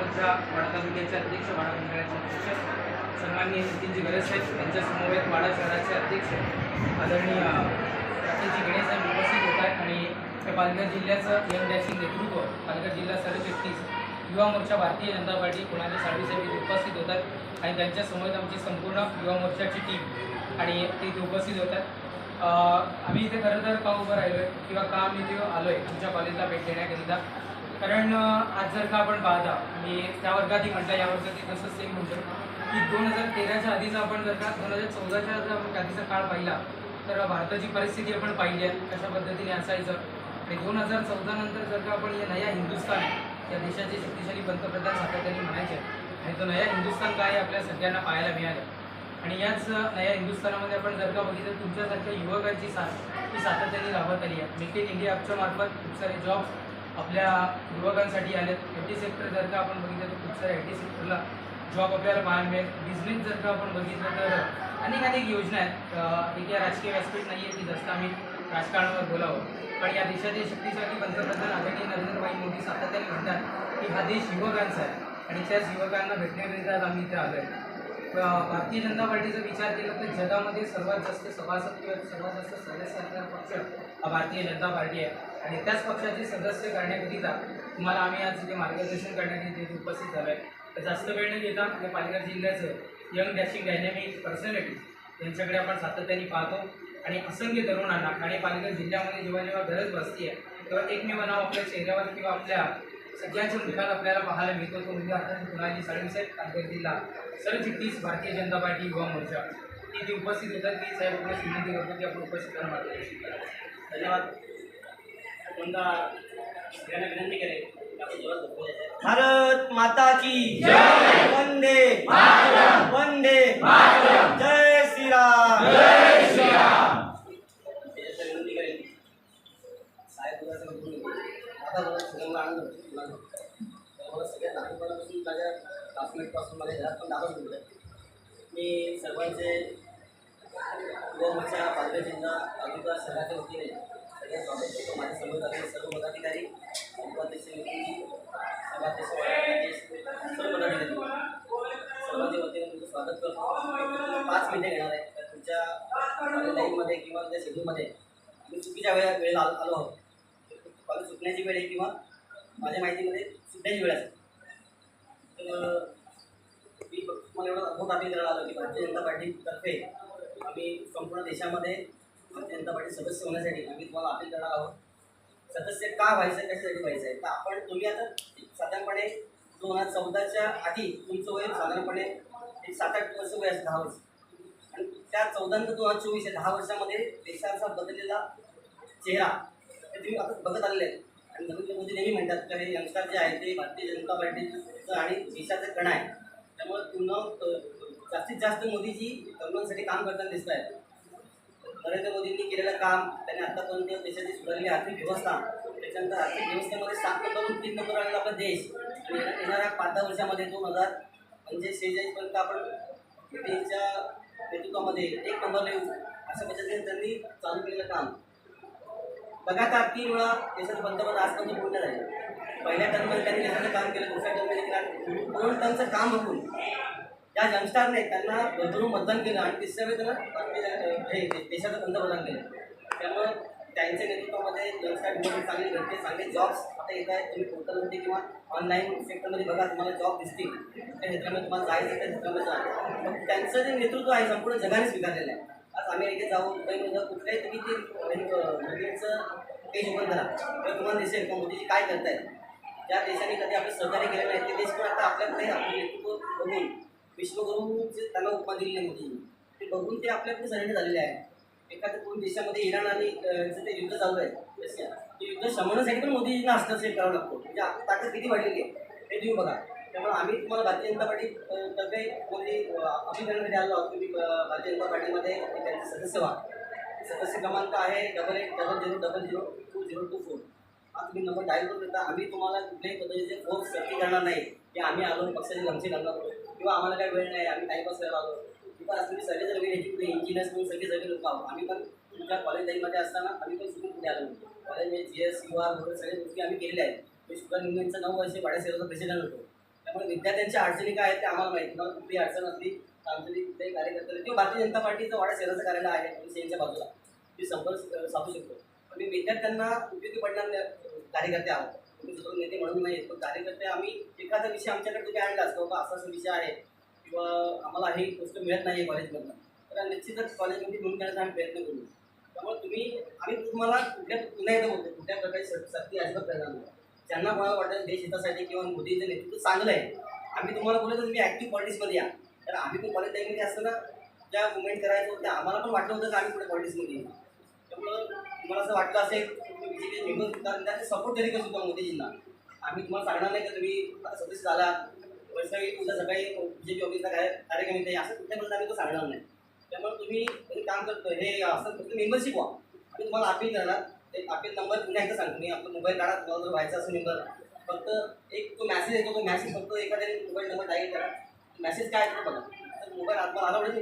मोर्चा वाडा तालुक्याचे अध्यक्ष वाडा मंडळाचे अध्यक्ष सन्माननीय नितीनजी गरज साहेब त्यांच्या समवेत वाडा शहराचे अध्यक्ष आदरणीय राकेशजी गणेश साहेब उपस्थित होत आहेत आणि या पालघर जिल्ह्याचं यंग डॅशिंग नेतृत्व पालघर जिल्हा सरचिटणीस युवा मोर्चा भारतीय जनता पार्टी कोणाचे साळवी साहेब उपस्थित होतात आणि त्यांच्यासमोर आमची संपूर्ण युवा मोर्चाची टीम आणि ते इथे उपस्थित होतात आम्ही इथे खरं तर का उभं राहिलो आहे किंवा का आम्ही इथे आलो आहे तुमच्या कॉलेजला भेट देण्याकरिता. कारण आज जर का आपण पाहता मी त्या वर्गातही म्हटलं या वर्षातही तसंच सेम म्हणतो की दोन हजार तेराच्या आधीचा आपण जर का दोन हजार चौदाच्या जर आपण आधीचा काळ पाहिला तर भारताची परिस्थिती आपण पाहिली आहे कशा पद्धतीने असायचं आणि दोन हजार चौदा नंतर जर का आपण या नया हिंदुस्थान या देशाचे शक्तिशाली पंतप्रधान सातत्याने म्हणायचे आणि तो नया हिंदुस्थान काय आहे आपल्या सगळ्यांना पाहायला मिळालं. आणि याच नया हिंदुस्थानामध्ये आपण जर का बघितलं तुमच्यासारख्या युवकांची साथ ही सातत्याने राबवत आली आहे. मेक इन इंडिया ॲपच्या मार्फत खूप सारे जॉब आपल्या युवकांसाठी आलेत. आय टी सेक्टर जर का आपण बघितलं तर खूप साऱ्या आय टी सेक्टरला जॉब आपल्याला पाहायला मिळेल. बिझनेस जर का आपण बघितलं तर अनेक अनेक योजना आहेत. एक या राजकीय व्यासपीठ नाही आहे की जास्त आम्ही राजकारणावर बोलावं. पण या देशाचे शक्तीसाठी पंतप्रधान आदरणीय नरेंद्रभाई मोदी सातत्याने म्हणतात की हा देश युवकांचा आहे. आणि त्याच युवकांना भेटण्याकरिता आम्ही इथे आलो आहे भारतीय जनता पार्टीचा विचार केला तर जगामध्ये सर्वात जास्त सभासद किंवा सर्वात जास्त सदस्य असणारा पक्ष हा भारतीय जनता पार्टी आहे. आणि त्याच पक्षाचे सदस्य करण्याकरिता तुम्हाला आम्ही आज इथे मार्गदर्शन करण्याकरिता इथे उपस्थित झालो आहे तर जास्त वेळ न घेता आपल्या पालघर जिल्ह्याचं यंग डॅशिंग डायनॅमिक पर्सनॅलिटी यांच्याकडे आपण सातत्याने पाहतो. आणि असंख्य तरुणांना आणि पालघर जिल्ह्यामध्ये जेव्हा जेव्हा गरज भासती आहे तेव्हा एकमेव नाव आपल्या चेहऱ्यावर किंवा आपल्या सगळ्यांच्या मुखात आपल्याला पाहायला मिळतो. तो म्हणजे आता कुणाली साळवीसाहेब पालघर जिल्हा सरचिटणीस भारतीय जनता पार्टी युवा मोर्चा. इथे उपस्थित होतात. की साहेब आपल्या विनंती करतो की आपण उपस्थित करा मार्गदर्शन करा. धन्यवाद. कोणता सगळ्यांना विनंती करेल. भारत माता की वंदे वंदे जय श्रीराम त्याच्यात विनंती करेल साहेब बोलायचं म्हणून नको. आता बोला सगळ्यांना आनंद होतो. मला मला सगळ्यात लहानपणापासून माझ्या क्लासमेटपासून माझ्या पण दाखवून दिलं मी सर्वांचे व माझ्या पालघर जिल्हा तालुका शहराच्या वतीने सगळ्या स्वागत माझ्यासमोर असलेले सर्व पदाधिकारी उपाध्यक्ष व्यक्ती सभाध्यक्ष सर्व पदाधिकारी सर्वांच्या वतीने तुमचं स्वागत करतो. पाच मिनिटे घेणार आहे. तर तुमच्या लाईनमध्ये किंवा तुमच्या शेड्यूलमध्ये मी चुकीच्या वेळा वेळेला आलो आलो आहोत. कॉलेज सुटण्याची वेळ आहे किंवा माझ्या माहितीमध्ये सुटण्याची वेळ असेल. तर मी तुम्हाला एवढं अनुभव दाखल करायला आलो की भारतीय जनता पार्टीतर्फे आम्ही संपूर्ण देशामध्ये भारतीय जनता पार्टी सदस्य होण्यासाठी आम्ही तुम्हाला अपील करणार आहोत. सदस्य का व्हायचं कशासाठी व्हायचं आहे? तर आपण तुम्ही आता साधारणपणे दोन हजार चौदाच्या आधी तुमचं वय साधारणपणे एक सात आठ वर्ष वय असं दहा वर्ष. आणि त्या चौदा दोन हजार चोवीस या दहा वर्षामध्ये देशाचा बदललेला चेहरा हे तुम्ही आता बघत आलेले आहेत. आणि नरेंद्र मोदी नेहमी म्हणतात की हे यंगस्टर जे आहे ते भारतीय जनता पार्टीचं आणि देशाचं कण आहे. त्यामुळे पुन्हा जास्तीत जास्त मोदीजी तरुणांसाठी काम करताना दिसत आहेत नरेंद्र मोदींनी केलेलं काम त्यांनी आतापर्यंत देशाची सुधारलेली आर्थिक व्यवस्था त्याच्यानंतर आर्थिक व्यवस्थेमध्ये सात नंबरवरून तीन नंबर आलेला आपला देश येणाऱ्या पाच दहा वर्षामध्ये दोन हजार म्हणजे शेहेचाळीसपर्यंत आपण मोदींच्या नेतृत्वामध्ये एक नंबर येऊ अशा पद्धतीने त्यांनी चालू केलेलं काम. लगातार तीन वेळा देशाचं पंतप्रधान आजपर्यंत पूर्ण झाले पहिल्या टर्ममध्ये त्यांनी देशाचं काम केलं दुसऱ्या टर्ममध्ये केलं. म्हणून त्यांचं काम बघून? त्या यंगस्टरने त्यांना बदलून मतदान केलं आणि तिसऱ्या वेळी त्यांना हे देशाचं पंतप्रधान केलं. त्यामुळं त्यांच्या नेतृत्वामध्ये यंगस्टार निवडणूक चांगली घडते चांगले जॉब्स आता येत आहेत. तुम्ही पोर्टलमध्ये म्हणजे किंवा ऑनलाईन सेक्टरमध्ये बघा तुम्हाला जॉब दिसतील. त्या क्षेत्रामध्ये तुम्हाला जायचं त्या क्षेत्रामध्ये जा. त्यांचं जे नेतृत्व आहे संपूर्ण जगाने स्वीकारलेलं आहे. अमेरिकेत जाऊन दुबईमध्ये जाऊन कुठल्याही तुम्ही ते मोदींचं पेज ओपन करा तेव्हा तुम्हाला दिसेल का मोदीजी काय करतायत. ज्या देशाने कधी आपलं सहकार्य केलं नाही ते देश पण आता आपल्याकडे आपलं नेतृत्व बघून विश्वगुरूचे त्यांना उपमा दिलेली आहे मोदींनी. ते बघून ते आपल्याकडे सरेंडर झालेले आहे एखाद्या दोन देशामध्ये इराण आणि ते युद्ध चालू आहे रशिया. ते युद्ध शमवण्यासाठी पण मोदीजींना हस्तक्षेप करावा लागतो. म्हणजे आपली ताकद किती वाढलेली आहे हे तुम्ही बघा. त्यामुळे आम्ही तुम्हाला भारतीय जनता पार्टी तर्फे कोणी अभिनंदनासाठी आलो आहोत तुम्ही भारतीय जनता पार्टीमध्ये त्यांचे सदस्य व्हा. सदस्य क्रमांक आहे double eight double zero double zero two zero two four हा तुम्ही नंबर डायल करून देता. आम्ही तुम्हाला कुठल्याही पद्धतीचे फोर्स सक्ती करणार नाही. की आम्ही आलो पक्षाची गमचे घालणार आहोत. किंवा आम्हाला काही वेळ नाही. आम्ही टाईमपास करायला आलो. किंवा आज तुम्ही सगळे जर याची इंजिनियर्स म्हणून सगळे सगळे लोक आहोत. आम्ही पण तुमच्या कॉलेज लाईफमध्ये असताना आम्ही पण सुद्धा पुढे आलो? कॉलेजमध्ये जी एस युवा वगैरे सगळ्या गोष्टी आम्ही केलेल्या आहेत. मी शुक्र इंग्लंडचं नऊ वर्ष भाड्या सेवेचा प्रेसिडेंट होतो. त्यामुळे विद्यार्थ्यांच्या अडचणी काय आहेत ते आम्हाला माहिती मला कुठली अडचण असली तर आमचे जे कुठल्याही कार्यकर्ते किंवा भारतीय जनता पार्टीचं वाडा शहराचं कार्यालय आहे पोलीस यांच्या बाजूला. मी संपर्क साधू शकतो. पण मी विद्यार्थ्यांना उपयोगी पडणार कार्यकर्ते आहोत. तुम्ही स्वतः नेते म्हणून नाही पण कार्यकर्ते आम्ही एखादा विषय आमच्याकडे तुम्ही आणला असतो बाबा असा असा विषय आहे किंवा आम्हाला ही गोष्ट मिळत नाही आहे कॉलेजमधनं तर निश्चितच कॉलेजमध्ये घेऊन घेण्याचा आम्ही प्रयत्न करू. त्यामुळे तुम्ही आम्ही तुम्हाला कुठल्या पुन्हा एकदा बोलतो कुठल्या प्रकारची सक्ती अजिबात करणार नाही ज्यांना कोणाला वाटतं देश हितासाठी किंवा मोदीचं नेतृत्व चांगलं आहे आम्ही तुम्हाला बोलतो तुम्ही ॲक्टिव्ह पॉलिटिक्समध्ये या. तर आम्ही पण कॉलेज टाईममध्ये असताना ज्या मुवमेंट करायचो त्या आम्हाला पण वाटलं होतं की आम्ही पुढे पॉलिटिक्समध्ये येऊ. त्यामुळं तुम्हाला असं वाटलं असेल की तुम्ही बीजेपी सुद्धा त्याचे सपोर्ट तरी कसं सुद्धा मोदीजींना. आम्ही तुम्हाला सांगणार नाही का तुम्ही आता सदस्य झाला वैष्णवी उद्या सकाळी बीजेपी ऑफिसला काय कार्यक्रम येते असं कुठल्या म्हणून आम्ही तो सांगणार नाही. त्यामुळे तुम्ही काम करतो हे असं फक्त मेंबरशिप व्हा. आम्ही तुम्हाला अपील करणार. एक अपील नंबर पुन्हा एकदा सांगतो. मी आपला मोबाईल काढा तुम्हाला जर व्हायचा असेल नंबर फक्त एक तो मॅसेज येतो तो मॅसेज फक्त एखाद्या मोबाईल नंबर डायल करा. मेसेज काय येतो बघा. तर मोबाईल आत्मा आला म्हणजे